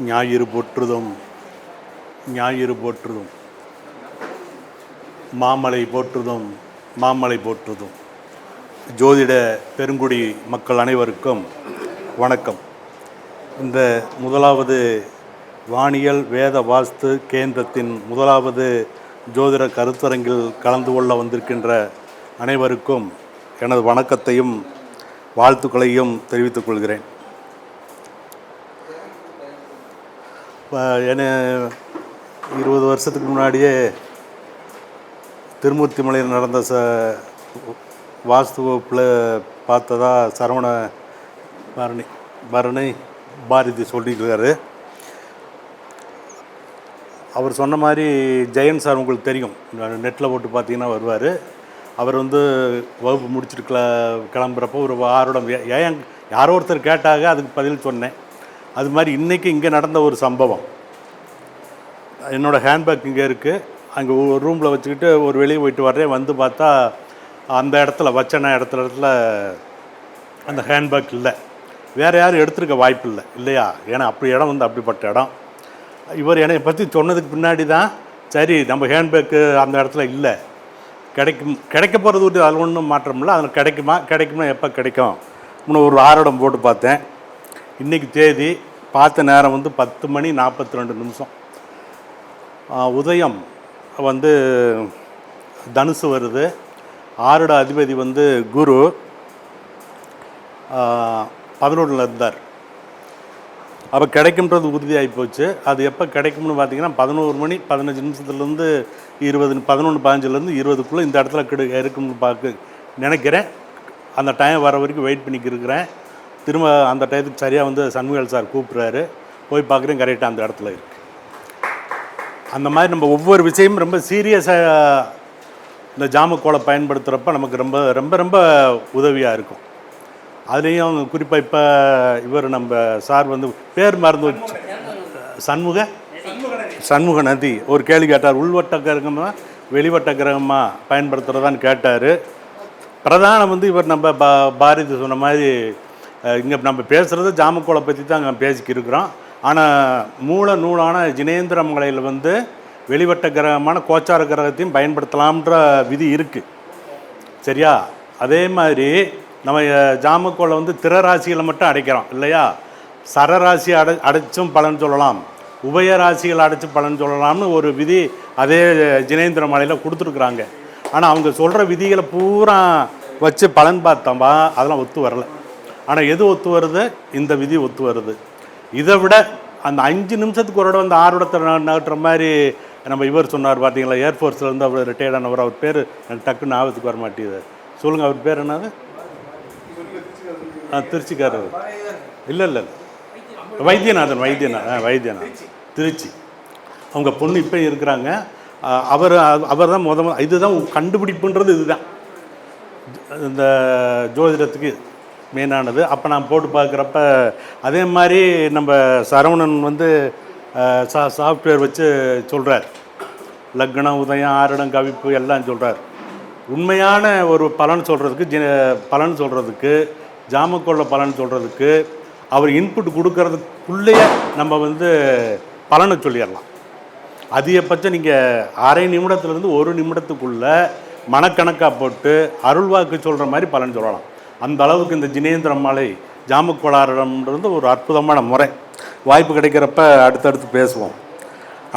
ஞாயிறு போற்றுதும் ஞாயிறு போற்றுதும். மாமலை போற்றுதும் மாமலை போற்றுதும். ஜோதிட பெருங்குடி மக்கள் அனைவருக்கும் வணக்கம். இந்த முதலாவது வானியல் வேத வாஸ்து கேந்திரத்தின் முதலாவது ஜோதிட கருத்தரங்கில் கலந்து கொள்ள வந்திருக்கின்ற அனைவருக்கும் எனது வணக்கத்தையும் வாழ்த்துக்களையும் தெரிவித்துக் கொள்கிறேன். என்ன இருபது வருஷத்துக்கு முன்னாடியே திருமூர்த்தி மலையில் நடந்த ச வாஸ்து வகுப்பில் பார்த்ததா சரவண பரணி பரணி பாரதி சொல்லியிருக்காரு. அவர் சொன்ன மாதிரி ஜெயன் சார் உங்களுக்கு தெரியும். நெட்டில் போட்டு பார்த்தீங்கன்னா வருவார். அவர் வந்து வகுப்பு முடிச்சுட்டு கிள கிளம்புறப்போ ஒரு ஆரோடம் ஏன் யாரோ ஒருத்தர் கேட்டாங்க அதுக்கு பதில் சொன்னேன். அது மாதிரி இன்றைக்கி இங்கே நடந்த ஒரு சம்பவம். என்னோடய ஹேண்ட்பேக் இங்கே இருக்குது அங்கே ஒரு ரூமில் வச்சுக்கிட்டு ஒரு வெளியே போயிட்டு வர்றேன். வந்து பார்த்தா அந்த இடத்துல வச்சன இடத்துல இடத்துல அந்த ஹேண்ட்பேக் இல்லை. வேறு யாரும் எடுத்திருக்க வாய்ப்பு இல்லை. இல்லையா? ஏன்னா அப்படி இடம் வந்து அப்படிப்பட்ட இடம். இவர் என்னை பற்றி சொன்னதுக்கு பின்னாடி தான் சரி நம்ம ஹேண்ட்பேக்கு அந்த இடத்துல இல்லை. கிடைக்கும் கிடைக்க போகிறது ஒரு அதில் ஒன்றும் மாற்றமில்ல அதில் கிடைக்குமா? கிடைக்குமா எப்போ கிடைக்கும்? இன்னும் ஒரு ஆரோடம் போட்டு பார்த்தேன். இன்றைக்கி தேதி பார்த்த நேரம் வந்து பத்து மணி நாற்பத்தி ரெண்டு நிமிஷம் உதயம் வந்து தனுசு வருது. ஆறுட அதிபதி வந்து குரு பதினொன்றில் இருந்தார். அப்போ கிடைக்கும்ன்றது உறுதியாகி போச்சு. அது எப்போ கிடைக்கும்னு பார்த்தீங்கன்னா பதினோரு மணி பதினஞ்சு நிமிஷத்துலேருந்து இருபது பதினொன்று பதினஞ்சுலேருந்து இருபதுக்குள்ளே இந்த இடத்துல கிடு இருக்கும்னு பார்க்க நினைக்கிறேன். அந்த டைம் வர வரைக்கும் வெயிட் பண்ணிக்கிருக்கிறேன். திரும்ப அந்த டயத்துக்கு சரியாக வந்து சண்முகல் சார் கூப்பிட்றாரு. போய் பார்க்குறேன் கரெக்டாக அந்த இடத்துல இருக்குது அந்த மாதிரி நம்ம ஒவ்வொரு விஷயமும் ரொம்ப சீரியஸாக இந்த ஜாமக்கோலை பயன்படுத்துகிறப்ப நமக்கு ரொம்ப ரொம்ப ரொம்ப உதவியாக இருக்கும். அதுலேயும் குறிப்பாக இப்போ இவர் நம்ம சார் வந்து பேர் மறந்து வச்சு சண்முக? சண்முக நதி. ஒரு கேள்வி கேட்டார் உள்வட்ட கிரகமாக வெளிவட்ட கிரகமாக பயன்படுத்துகிறதான்னு கேட்டார். பிரதானம் வந்து இவர் நம்ம பா பாரதி சொன்ன மாதிரி இங்கே நம்ம பேசுகிறது ஜாமக்கோலை பற்றி தான் அங்கே பேசிக்கி இருக்கிறோம் ஆனால் மூல நூலான ஜினேந்திர மலையில் வந்து வெளிவட்ட கிரகமான கோச்சார கிரகத்தையும் பயன்படுத்தலாம்ன்ற விதி இருக்குது சரியா? அதே மாதிரி நம்ம ஜாமக்கோளை ஜாமக்கோலை வந்து திரராசிகளை மட்டும் அடைக்கிறோம் இல்லையா? சரராசி அடை அடைச்சும் பலன் சொல்லலாம். உபய ராசிகள் அடைச்சு பலன் சொல்லலாம்னு ஒரு விதி அதே ஜினேந்திர மலையில் கொடுத்துருக்குறாங்க. ஆனால் அவங்க சொல்கிற விதிகளை பூரா வச்சு பலன் பார்த்தோம்பா அதெல்லாம் ஒத்து வரலை. ஆனால் எது ஒத்து வருது? இந்த விதி ஒத்து வருது. இதை விட அந்த அஞ்சு நிமிஷத்துக்கு ஒரு இடம் வந்து ஆர்வத்தை நகட்டுற மாதிரி நம்ம இவர் சொன்னார் பார்த்தீங்களா? ஏர்ஃபோர்ஸ்லேருந்து அவர் ரிட்டையர்ட் ஆனவர். அவர் பேர் எனக்கு டக்குன்னு ஆபத்துக்கு வர மாட்டேங்குது. சொல்லுங்கள் அவர் பேர் என்னது? ஆ திருச்சிக்காரர். இல்லை இல்லை வைத்தியநாதன் வைத்தியநாதன் ஆ வைத்தியநாதன். திருச்சி. அவங்க பொண்ணு இப்போ இருக்கிறாங்க. அவர் அவர் தான் முத- இதுதான் கண்டுபிடிப்புன்றது இதுதான். இந்த ஜோதிடத்துக்கு மெயினானது அப்போ நான் போட்டு பார்க்குறப்ப அதே மாதிரி நம்ம சரவணன் வந்து சா சாஃப்ட்வேர் வச்சு சொல்கிறார் லக்னம் உதயம் ஆரிடம் கவிப்பு எல்லாம் சொல்கிறார் உண்மையான ஒரு பலன் சொல்கிறதுக்கு ஜி பலன் சொல்கிறதுக்கு ஜாமக்கொள்ள பலன் சொல்கிறதுக்கு அவர் இன்புட் கொடுக்கறதுக்குள்ளேயே நம்ம வந்து பலனை சொல்லிடலாம். அதிகபட்சம் நீங்கள் அரை நிமிடத்துலேருந்து ஒரு நிமிடத்துக்குள்ளே மனக்கணக்காக போட்டு அருள்வாக்கு சொல்கிற மாதிரி பலன் சொல்லலாம். அந்த அளவுக்கு இந்த ஜினேந்திர மலை ஜாமக்கோளாரம்ன்றது ஒரு அற்புதமான முறை. வாய்ப்பு கிடைக்கிறப்ப அடுத்தடுத்து பேசுவோம்.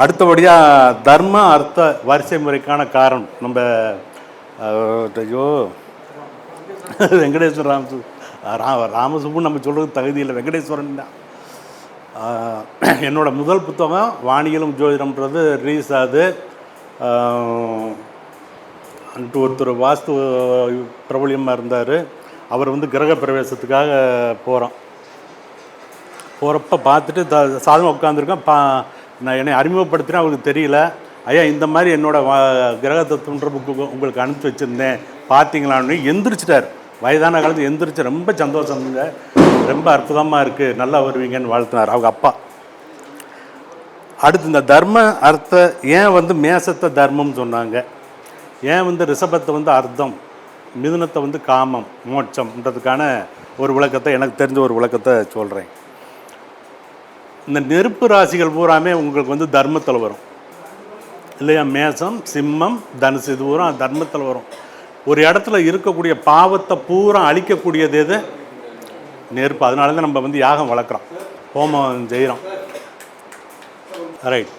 அடுத்தபடியாக தர்ம அர்த்த வரிசை முறைக்கான காரணம். நம்ம ஐயோ வெங்கடேஸ்வர ராமசு ரா ராமசுப்பு நம்ம சொல்கிறது தகுதி இல்லை. வெங்கடேஸ்வரன் தான். என்னோட முதல் புத்தகம் வானியலும் ஜோதிடம்ன்றது ரிலீஸ் ஆகுது. அன்ட்டு ஒருத்தர் வாஸ்து பிரபலியமாக இருந்தார். அவர் வந்து கிரக பிரவேசத்துக்காக போகிறோம் போகிறப்ப பார்த்துட்டு த சாதமாக உட்காந்துருக்கேன் பா நான் என்னை அறிமுகப்படுத்தினா அவருக்கு தெரியல. ஐயா இந்த மாதிரி என்னோடய வா கிரக தத்துவன்ற புக்கு உங்களுக்கு அனுப்பிச்சி வச்சுருந்தேன். பார்த்தீங்களான்னு எந்திரிச்சிட்டார். வயதான காலத்து எந்திரிச்சு ரொம்ப சந்தோஷம்ங்க ரொம்ப அற்புதமாக இருக்குது நல்லா வருவீங்கன்னு வாழ்த்தினார் அவங்க அப்பா. அடுத்து இந்த தர்ம அர்த்த ஏன் வந்து மேசத்தை தர்மம்னு சொன்னாங்க? ஏன் வந்து ரிஷபத்தை வந்து அர்த்தம்? மிதுனத்தை வந்து காமம் மோட்சம்ன்றதுக்கான ஒரு விளக்கத்தை எனக்கு தெரிஞ்ச ஒரு விளக்கத்தை சொல்கிறேன் இந்த நெருப்பு ராசிகள் பூராமே உங்களுக்கு வந்து தர்மத்தில் வரும். இல்லையா? மேசம் சிம்மம் தனுசு இது பூரா தர்மத்தில் வரும். ஒரு இடத்துல இருக்கக்கூடிய பாவத்தை பூரா அழிக்கக்கூடியது எது? நெருப்பு. அதனால தான் நம்ம வந்து யாகம் வளர்க்குறோம். ஹோமம் செய்கிறோம். ரைட்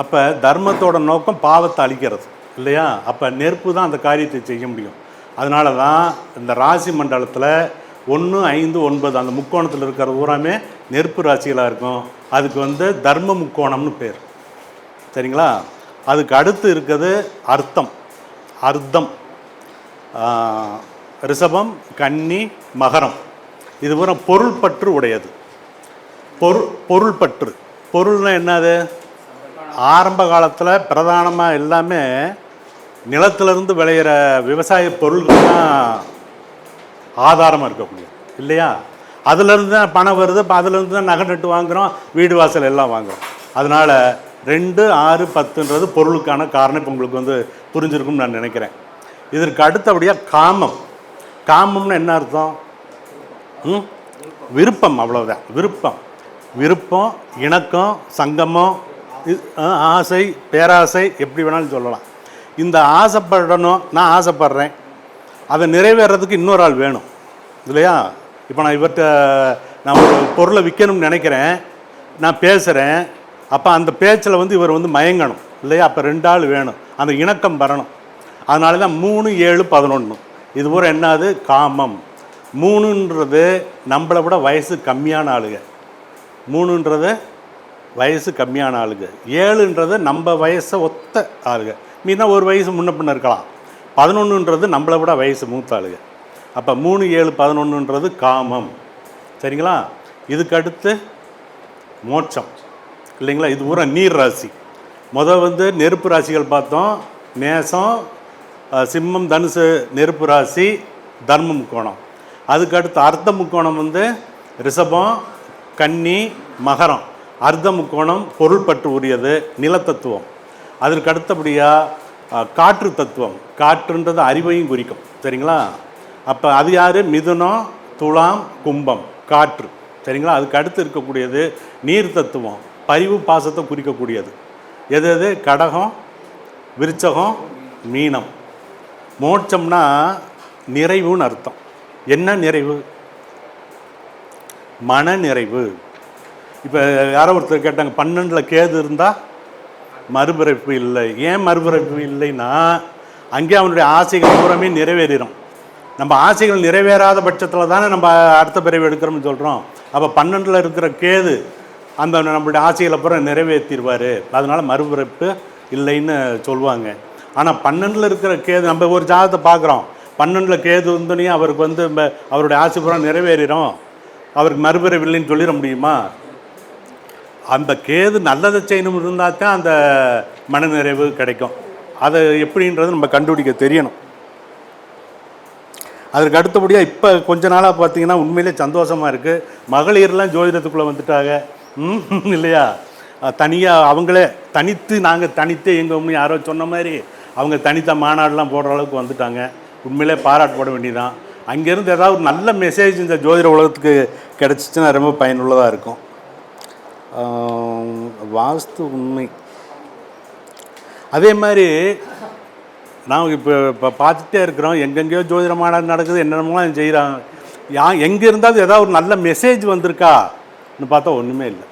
அப்போ தர்மத்தோட நோக்கம் பாவத்தை அழிக்கிறது. இல்லையா? அப்போ நெருப்பு தான் அந்த காரியத்தை செய்ய முடியும். அதனால தான் இந்த ராசி மண்டலத்தில் ஒன்று ஐந்து ஒன்பது அந்த முக்கோணத்தில் இருக்கிற பூராமே நெருப்பு ராசிகளாக இருக்கும். அதுக்கு வந்து தர்ம முக்கோணம்னு பேர். சரிங்களா? அதுக்கு அடுத்து இருக்கிறது அர்த்தம். அர்த்தம். ரிஷபம் கன்னி மகரம். இது பூரா பொருள் பற்று உடையது. பொருள் பொருள் பற்று. பொருள்னா என்னது? ஆரம்ப காலத்தில் பிரதானமாக எல்லாமே நிலத்திலிருந்து விளையிற விவசாய பொருள்கள் தான் ஆதாரமாக இருக்கக்கூடியது. இல்லையா? அதுலேருந்து தான் பணம் வருது இப்போ அதுலேருந்து தான் நகை நட்டு வாங்குகிறோம் வீடு வாசல் எல்லாம் வாங்குறோம். அதனால் ரெண்டு ஆறு பத்துன்றது பொருளுக்கான காரணம் இப்போ உங்களுக்கு வந்து புரிஞ்சிருக்கும்னு நான் நினைக்கிறேன். இதற்கு அடுத்தபடியாக காமம். காமம்னு என்ன அர்த்தம்? ம்? விருப்பம் அவ்வளோதான் விருப்பம். விருப்பம் இணக்கம் சங்கமம் ஆசை பேராசை எப்படி வேணாலும் சொல்லலாம். இந்த ஆசைப்படணும் நான் ஆசைப்படுறேன். அதை நிறைவேறதுக்கு இன்னொரு ஆள் வேணும். இல்லையா? இப்போ நான் இவர்கிட்ட நான் ஒரு பொருளை விற்கணும்னு நினைக்கிறேன். நான் பேசுகிறேன் அப்போ அந்த பேச்சில் வந்து இவர் வந்து மயங்கணும். இல்லையா? அப்போ ரெண்டு ஆள் வேணும். அந்த இணக்கம் வரணும். அதனால தான் மூணு ஏழு பதினொன்று இது பூரா என்னது? காமம். மூணுன்றது நம்மளை விட வயசு கம்மியான ஆளுங்க. மூணுன்றது வயசு கம்மியான ஆளுங்க. ஏழுன்றது நம்ம வயசை ஒத்த ஆளுங்க. மீதான் ஒரு வயசு முன்ன பின்ன இருக்கலாம். பதினொன்றுன்றது நம்மளை விட வயசு மூத்தாளுங்க. அப்போ மூணு ஏழு பதினொன்றுன்றது காமம். சரிங்களா? இதுக்கு அடுத்து மோட்சம். இல்லைங்களா? இது பூரா நீர் ராசி. முதல் வந்து நெருப்பு ராசிகள் பார்த்தோம். மேசம் சிம்மம் தனுசு நெருப்பு ராசி தர்ம முக்கோணம். அதுக்கு அடுத்து அர்த்த முக்கோணம் வந்து ரிஷபம் கன்னி மகரம். அர்த்த முக்கோணம் பொருள்பற்று உரியது நிலத்தத்துவம். அதற்கு அடுத்தபடியாக காற்று தத்துவம். காற்றுன்றது அறிவையும் குறிக்கும். சரிங்களா? அப்போ அது யார்? மிதுனம் துலாம் கும்பம். காற்று. சரிங்களா? அதுக்கு அடுத்து இருக்கக்கூடியது நீர் தத்துவம். பரிவு பாசத்தை குறிக்கக்கூடியது. எது எது? கடகம் விருச்சகம் மீனம். மோட்சம்னா நிறைவுன்னு அர்த்தம். என்ன நிறைவு? மன நிறைவு இப்போ யாரோ ஒருத்தர் கேட்டாங்க பன்னெண்டில் கேது இருந்தால் மறுபிறப்பு இல்லை. ஏன் மறுபிறப்பு இல்லைன்னா அங்கே அவனுடைய ஆசைகள் பூராமே நிறைவேறிடும் நம்ம ஆசைகள் நிறைவேறாத பட்சத்தில் தானே நம்ம அடுத்த பிறவி எடுக்கிறோம்னு சொல்கிறோம் அப்போ பன்னெண்டில் இருக்கிற கேது அந்த நம்மளுடைய ஆசைகளை பூரா நிறைவேற்றிடுவார் அதனால் மறுபிறப்பு இல்லைன்னு சொல்லுவாங்க ஆனால் பன்னெண்டில் இருக்கிற கேது நம்ம ஒரு ஜாதகத்தை பார்க்குறோம். பன்னெண்டில் கேது இருந்தோடனே அவருக்கு வந்து அவருடைய ஆசை பூரா நிறைவேறிடும் அவருக்கு மறுபிறவி இல்லைன்னு சொல்லிட முடியுமா? அந்த கேது நல்லதை செய்யணும் இருந்தால் தான் அந்த மனநிறைவு கிடைக்கும். அதை எப்படின்றது நம்ம கண்டுபிடிக்க தெரியணும். அதற்கு அடுத்தபடியாக இப்போ கொஞ்ச நாளாக பார்த்தீங்கன்னா உண்மையிலே சந்தோஷமாக இருக்குது மகளிர்லாம் ஜோதிடத்துக்குள்ளே வந்துட்டாங்க. ம் இல்லையா? தனியாக அவங்களே தனித்து நாங்கள் தனித்தே எங்கள் யாரோ சொன்ன மாதிரி அவங்க தனித்த மாநாடுலாம் போடுற அளவுக்கு வந்துட்டாங்க. உண்மையிலே பாராட்டு போட வேண்டியதான் அங்கேருந்து ஏதாவது ஒரு நல்ல மெசேஜ் இந்த ஜோதிட உலகத்துக்கு கிடச்சிச்சுன்னா ரொம்ப பயனுள்ளதாக இருக்கும். வாஸ்து உண்மை. அதே மாதிரி நாம் இப்போ இப்போ பார்த்துட்டே இருக்கிறோம். எங்கெங்கேயோ ஜோதிட நடக்குது என்னென்னலாம் செய்கிறாங்க யா எங்கே இருந்தாலும் ஏதாவது ஒரு நல்ல மெசேஜ் வந்திருக்கான்னு பார்த்தா ஒன்றுமே இல்லை.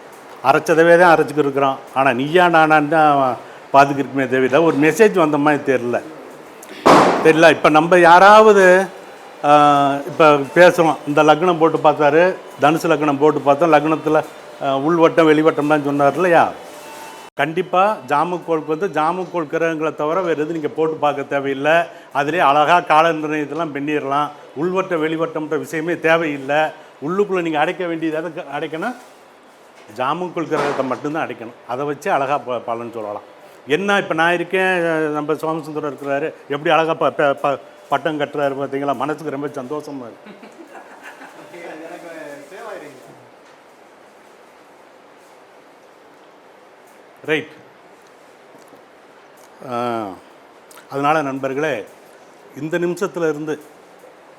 அரைச்சதவே தான் அரைச்சிக்கிட்டு இருக்கிறோம். ஆனால் நீயா நானான்னு தான் பார்த்துக்கிருக்குமே தவிர ஒரு மெசேஜ் வந்த மாதிரி தெரில தெரியல. இப்போ நம்ம யாராவது இப்போ பேசுகிறோம் இந்த லக்னம் போட்டு பார்த்தாரு தனுசு லக்னம் போட்டு பார்த்தோம். லக்னத்தில் உள்வட்டம் வெளிவட்டம்லாம் சொன்னார் இல்லையா? கண்டிப்பாக ஜாமுக்கோளுக்கு வந்து ஜாமுக்கோள் கிரகங்களை தவிர வேறு எதுவும் நீங்கள் போட்டு பார்க்க தேவையில்லை. அதிலே அழகாக கால நிர்ணயத்தெல்லாம் பண்ணிடலாம். உள்வட்ட வெளிவட்டம்ன்ற விஷயமே தேவையில்லை. உள்ளுக்குள்ளே நீங்கள் அடைக்க வேண்டியது எதை அடைக்கணும்? ஜாமுக்குள் கிரகத்தை மட்டும்தான் அடைக்கணும். அதை வச்சு அழகாக ப பலன் சொல்லலாம். என்ன இப்போ நான் இருக்கேன் நம்ம சோமசுந்தரம் இருக்கிறாரு எப்படி அழகாக ப ப- ப பட்டம் கட்டுறாரு பார்த்தீங்களா? மனசுக்கு ரொம்ப சந்தோஷமாக இருக்குது ரைட் அதனால் நண்பர்களே இந்த நிமிஷத்தில் இருந்து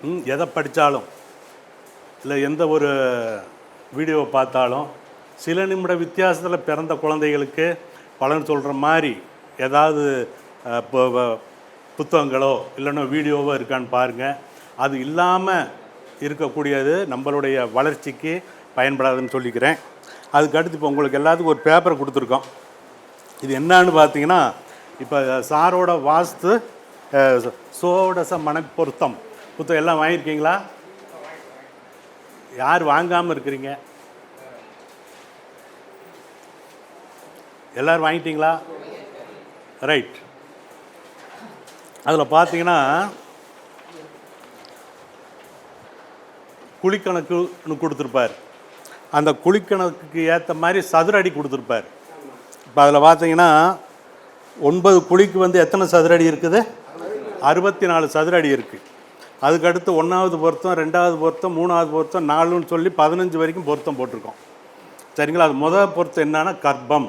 ம், எதை படித்தாலும் இல்லை எந்த ஒரு வீடியோவை பார்த்தாலும் சில நிமிட வித்தியாசத்தில் பிறந்த குழந்தைகளுக்கு பலன் சொல்கிற மாதிரி ஏதாவது புத்தகங்களோ இல்லைன்னா வீடியோவோ இருக்கான்னு பாருங்கள் அது இல்லாமல் இருக்கக்கூடியது நம்மளுடைய வளர்ச்சிக்கு பயன்படாதுன்னு சொல்லிக்கிறேன். அதுக்கு அடுத்து இப்போ உங்களுக்கு எல்லாத்துக்கும் ஒரு பேப்பர் கொடுத்துருக்கோம். இது என்னன்னு பார்த்தீங்கன்னா இப்போ சாரோட வாஸ்து சோடச மனப்பொருத்தம். புத்தகம் எல்லாம் வாங்கியிருக்கீங்களா? யார் வாங்காமல் இருக்கிறீங்க? எல்லோரும் வாங்கிட்டீங்களா? ரைட் அதில் பார்த்தீங்கன்னா குழிக்கணக்குன்னு கொடுத்துருப்பார். அந்த குழிக்கணக்குக்கு ஏற்ற மாதிரி சதுர அடி கொடுத்துருப்பார். இப்போ அதில் பார்த்தீங்கன்னா ஒன்பது குழிக்கு வந்து எத்தனை சதுரடி இருக்குது? அறுபத்தி நாலு சதுர அடி இருக்குது அதுக்கடுத்து ஒன்றாவது பொருத்தம் ரெண்டாவது பொருத்தம் மூணாவது பொருத்தம் நாலுன்னு சொல்லி பதினஞ்சு வரைக்கும் பொருத்தம் போட்டிருக்கோம். சரிங்களா? அது முதல் பொருத்தம் என்னன்னா கர்ப்பம்.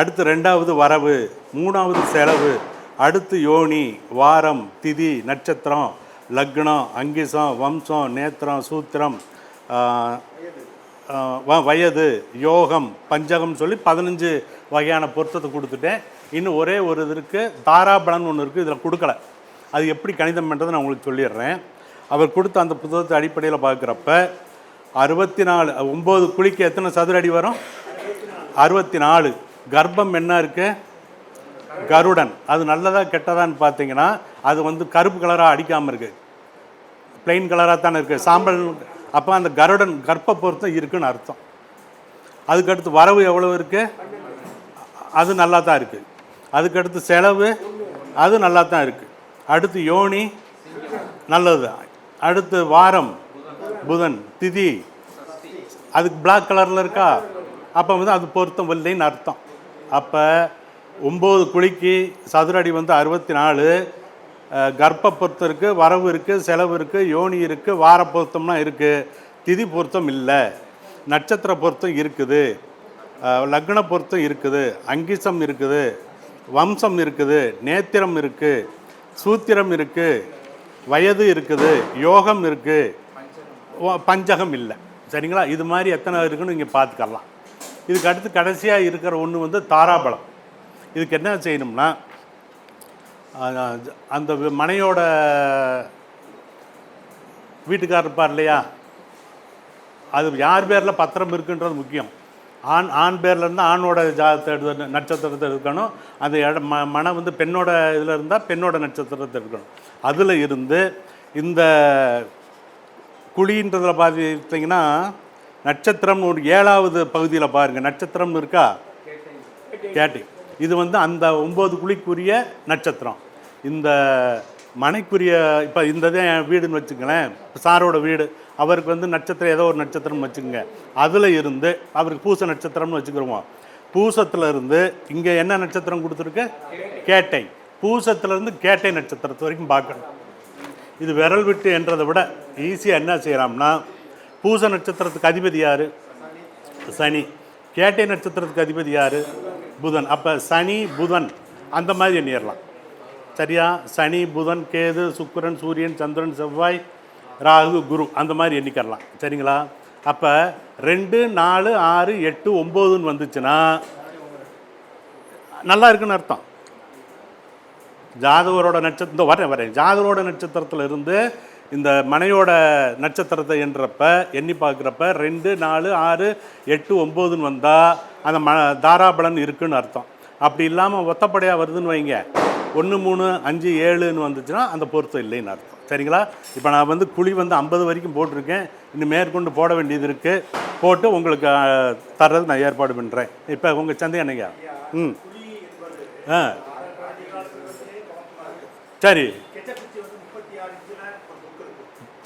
அடுத்து ரெண்டாவது வரவு மூணாவது செலவு அடுத்து யோனி வாரம் திதி நட்சத்திரம் லக்னம் அங்கிசம் வம்சம் நேத்திரம் சூத்திரம் வயது யோகம் பஞ்சகம் சொல்லி பதினஞ்சு வகையான பொருத்தத்தை கொடுத்துட்டேன். இன்னும் ஒரே ஒரு இது இருக்குது தாராபலன் ஒன்று இருக்குது இதில் கொடுக்கல. அது எப்படி கணிதம் பண்ணுறது நான் உங்களுக்கு சொல்லிடுறேன். அவர் கொடுத்த அந்த புத்தகத்தை அடிப்படையில் பார்க்குறப்ப அறுபத்தி நாலு ஒம்பது குழிக்கு எத்தனை சதுர அடி வரும்? அறுபத்தி நாலு கர்ப்பம் என்ன இருக்குது கருடன். அது நல்லதாக கெட்டதான்னு பார்த்தீங்கன்னா அது வந்து கருப்பு கலராக அடிக்காமல் இருக்குது பிளெயின் கலராக தானே இருக்குது சாம்பல் அப்போ அந்த கருடன் கர்ப்ப பொருத்தம் இருக்குன்னு அர்த்தம். அதுக்கடுத்து வரவு எவ்வளவு இருக்கு? அது நல்லா தான் இருக்குது அதுக்கடுத்து செலவு அது நல்லா தான் இருக்குது அடுத்து யோனி நல்லது. அடுத்து வாரம் புதன் திதி. அதுக்கு பிளாக் கலரில் இருக்கா? அப்போ வந்து அது பொருத்தம் இல்லைன்னு அர்த்தம். அப்போ ஒம்பது குழிக்கு சதுர அடி வந்து அறுபத்தி நாலு கர்ப்ப பொருத்தம் இருக்குது வரவு இருக்குது செலவு இருக்குது யோனி இருக்குது வார பொருத்தம்னா இருக்குது திதி பொருத்தம் இல்லை நட்சத்திர பொருத்தம் இருக்குது லக்ன பொருத்தம் இருக்குது அங்கிசம் இருக்குது வம்சம் இருக்குது நேத்திரம் இருக்குது சூத்திரம் இருக்குது வயது இருக்குது யோகம் இருக்குது பஞ்சகம் இல்லை. சரிங்களா? இது மாதிரி எத்தனை இருக்குன்னு இங்கே பார்த்துக்கலாம் இதுக்கு அடுத்து கடைசியாக இருக்கிற ஒன்று வந்து தாராபலம். இதுக்கு என்ன செய்யணும்னா அந்த மனையோட வீட்டுக்காரர் இருப்பார் இல்லையா? அது யார் பேரில் பத்திரம் இருக்குன்றது முக்கியம். ஆண் ஆண் பேரில் இருந்தால் ஆணோட ஜாதத்தை எடுத்து நட்சத்திரத்தை எடுக்கணும். அந்த இட ம மனை வந்து பெண்ணோட இதில் இருந்தால் பெண்ணோட நட்சத்திரத்தை எடுக்கணும். அதில் இருந்து இந்த குழின்றதில் பார்த்தீங்கன்னா நட்சத்திரம் ஒரு ஏழாவது பகுதியில் பாருங்கள் நட்சத்திரம் இருக்கா? கேட்டி இது வந்து அந்த ஒம்பது குழிக்குரிய நட்சத்திரம். இந்த மனைக்குரிய இப்போ இந்த தான் என் வீடுன்னு வச்சுங்களேன் சாரோட வீடு அவருக்கு வந்து நட்சத்திரம் ஏதோ ஒரு நட்சத்திரம்னு வச்சுக்கோங்க. அதில் இருந்து அவருக்கு பூச நட்சத்திரம்னு வச்சுக்கிறோம் பூசத்தில் இருந்து இங்கே என்ன நட்சத்திரம் கொடுத்துருக்கு? கேட்டை. பூசத்துலேருந்து கேட்டை நட்சத்திரத்து வரைக்கும் பார்க்கணும். இது விரல் விட்டு என்றதை விட ஈஸியாக என்ன செய்யலாம்னா பூச நட்சத்திரத்துக்கு அதிபதி யார்? சனி. கேட்டை நட்சத்திரத்துக்கு அதிபதி யார்? புதன். அப்போ சனி புதன் அந்த மாதிரி எண்ணிடலாம். சரியா சனி புதன் கேது சுக்கரன் சூரியன் சந்திரன் செவ்வாய் ராகு குரு அந்த மாதிரி எண்ணிக்கிறலாம். சரிங்களா? அப்போ ரெண்டு நாலு ஆறு எட்டு ஒம்போதுன்னு வந்துச்சுன்னா நல்லா இருக்குன்னு அர்த்தம். ஜாதகரோட நட்சத்திரம் இந்த வரேன் வரேன். ஜாதகரோட நட்சத்திரத்தில் இருந்து இந்த மனையோட நட்சத்திரத்தை என்றப்ப எண்ணி பார்க்குறப்ப ரெண்டு நாலு ஆறு எட்டு ஒம்போதுன்னு வந்தால் அந்த ம தாராபலன் இருக்குன்னு அர்த்தம். அப்படி இல்லாமல் ஒத்தப்படையாக வருதுன்னு வைங்க. ஒன்று மூணு அஞ்சு ஏழுன்னு வந்துச்சுன்னா அந்த பொருத்தம் இல்லைன்னு அர்த்தம். சரிங்களா? இப்போ நான் வந்து குழி வந்து ஐம்பது வரைக்கும் போட்டிருக்கேன். இன்னும் மேற்கொண்டு போட வேண்டியது இருக்குது போட்டு உங்களுக்கு தர்றது நான் ஏற்பாடு பண்ணுறேன் இப்போ உங்கள் சந்தை என்னங்க ம். ஆ. சரி.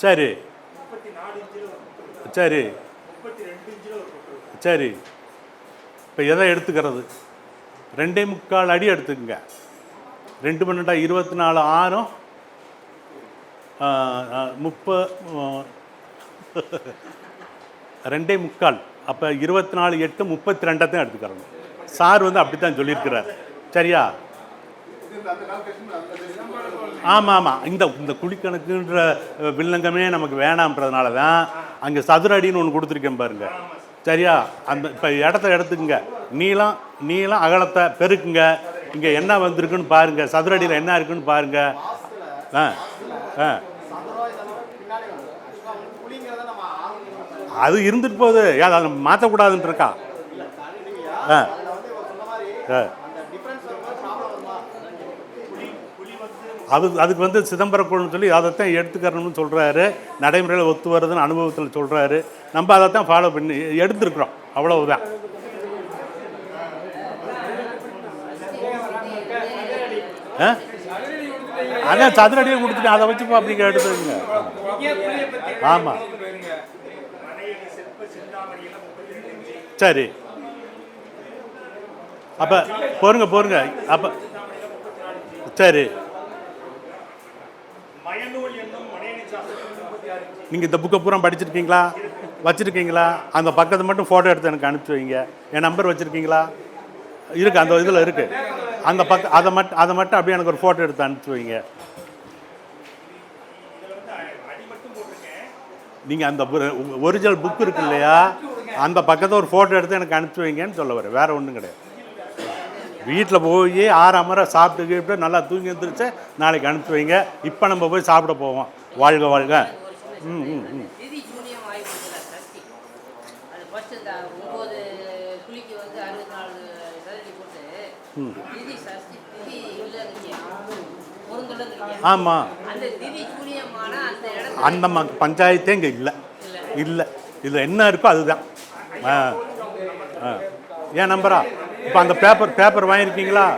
சரி. சரி. சரி. இப்போ எதை எடுத்துக்கிறது? ரெண்டே முக்கால் அடி எடுத்துக்கங்க. ரெண்டு பன்னெண்டா இருபத்தி நாலு ஆறும் முப்ப ரெண்டே முக்கால். அப்போ இருபத்தி நாலு எட்டு முப்பத்தி ரெண்டத்தையும் எடுத்துக்கிறோம் சார் வந்து அப்படி தான் சொல்லியிருக்கிறார். சரியா? ஆமாம் ஆமாம் இந்த இந்த குழிக்கணக்குன்ற வில்லங்கமே நமக்கு வேணாம்ன்றதுனால தான் அங்கே சதுர அடின்னு ஒன்று கொடுத்துருக்கேன் பாருங்க. சரியா? அந்த இப்போ இடத்த எடுத்துக்குங்க. நீளம் நீளம் அகலத்தை பெருக்குங்க. இங்கே என்ன வந்திருக்குன்னு பாருங்கள் சதுரடியில் என்ன இருக்குன்னு பாருங்கள் ஆ ஆ. அது இருந்துட்டு போகுது. ஏன் அதை மாற்றக்கூடாதுன்னு இருக்கா? ஆ. ஆ. அது அதுக்கு வந்து சிதம்பரக்குழுன்னு சொல்லி அதைத்தான் எடுத்துக்கிறணும்னு சொல்கிறாரு நடைமுறையில் ஒத்து வருதுன்னு அனுபவத்தில் சொல்கிறாரு நம்ம அதைத்தான் ஃபாலோ பண்ணி எடுத்துருக்குறோம். அவ்வளவுதான். அதான் சதுரடியை கொடுத்துட்டு அதை வச்சு அப்படிங்கிற எடுத்துருங்க ஆமாம் சரி. அப்போ போருங்க போருங்க. அப்போ சரி. நீங்கள் இந்த புக்கை பூரா படிச்சிருக்கீங்களா? வச்சுருக்கீங்களா? அந்த பக்கத்தை மட்டும் ஃபோட்டோ எடுத்து எனக்கு அனுப்பிச்சி வைங்க. என் நம்பர் வச்சுருக்கீங்களா? இருக்குது அந்த இதில் இருக்குது அந்த பக்கம் அதை மட்டும் அதை மட்டும் அப்படியே எனக்கு ஒரு ஃபோட்டோ எடுத்து அனுப்பிச்சு வைங்க நீங்கள் அந்த ஒரிஜினல் புக் இருக்கு இல்லையா? அந்த பக்கத்தை ஒரு ஃபோட்டோ எடுத்து எனக்கு அனுப்பிச்சி வைங்கன்னு சொல்ல வரேன் வேறு ஒன்றும் கிடையாது. வீட்டில் போய் ஆறு அமர சாப்பிட்டு கீப்பிட்டு நல்லா தூங்கி எழுந்திரிச்சு நாளைக்கு அனுப்பிச்சி வைங்க இப்போ நம்ம போய் சாப்பிட போவோம். வாழ்க வாழ்க. ம் ம் ம். ஆமாம் அந்த பஞ்சாயத்தே இங்கே இல்லை. இல்லை. இதில் என்ன இருக்கோ அதுதான். ஆ. ஆ. ஏன் நம்பரா இப்போ அந்த பேப்பர் பேப்பர் வாங்கியிருக்கீங்களா?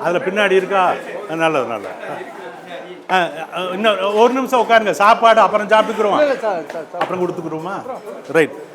அதில் பின்னாடி இருக்கா? நல்லது நல்லது. ஆ, ஆ, இன்னும் ஒரு நிமிஷம் உட்காருங்க. சாப்பாடு அப்புறம் சாப்பிட்டுக்குருவோம். அப்புறம் கொடுத்துக்குருவோமா? ரைட்